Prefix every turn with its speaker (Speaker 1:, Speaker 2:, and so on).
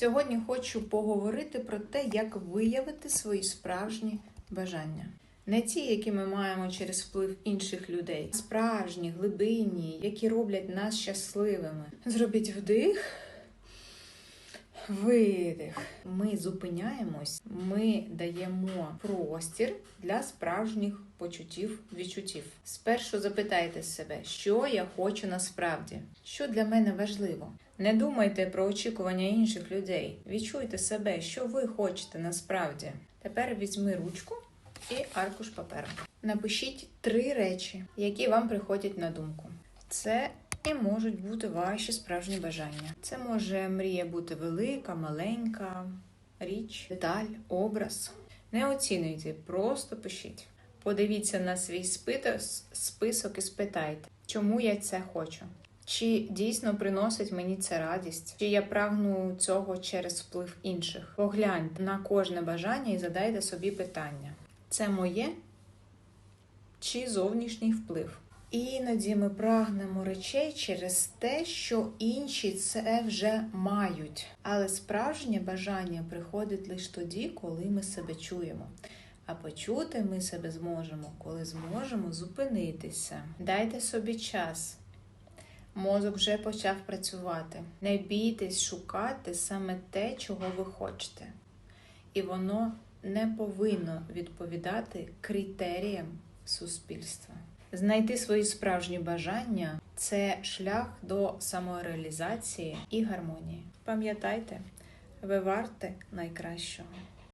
Speaker 1: Сьогодні хочу поговорити про те, як виявити свої справжні бажання. Не ті, які ми маємо через вплив інших людей, справжні, глибинні, які роблять нас щасливими. Зробіть вдих. Видих. Ми зупиняємось, ми даємо простір для справжніх почуттів, відчуттів. Спершу запитайте себе, що я хочу насправді, що для мене важливо. Не думайте про очікування інших людей. Відчуйте себе, що ви хочете насправді. Тепер візьми ручку і аркуш паперу. Напишіть три речі, які вам приходять на думку. Це і можуть бути ваші справжні бажання. Це може мрія бути велика, маленька, річ, деталь, образ. Не оцінюйте, просто пишіть. Подивіться на свій список і спитайте, чому я це хочу. Чи дійсно приносить мені це радість? Чи я прагну цього через вплив інших? Погляньте на кожне бажання і задайте собі питання: це моє чи зовнішній вплив? Іноді ми прагнемо речей через те, що інші це вже мають. Але справжнє бажання приходить лише тоді, коли ми себе чуємо. А почути ми себе зможемо, коли зможемо зупинитися. Дайте собі час. Мозок вже почав працювати. Не бійтесь шукати саме те, чого ви хочете. І воно не повинно відповідати критеріям суспільства. Знайти свої справжні бажання це шлях до самореалізації і гармонії. Пам'ятайте, ви варте найкращого.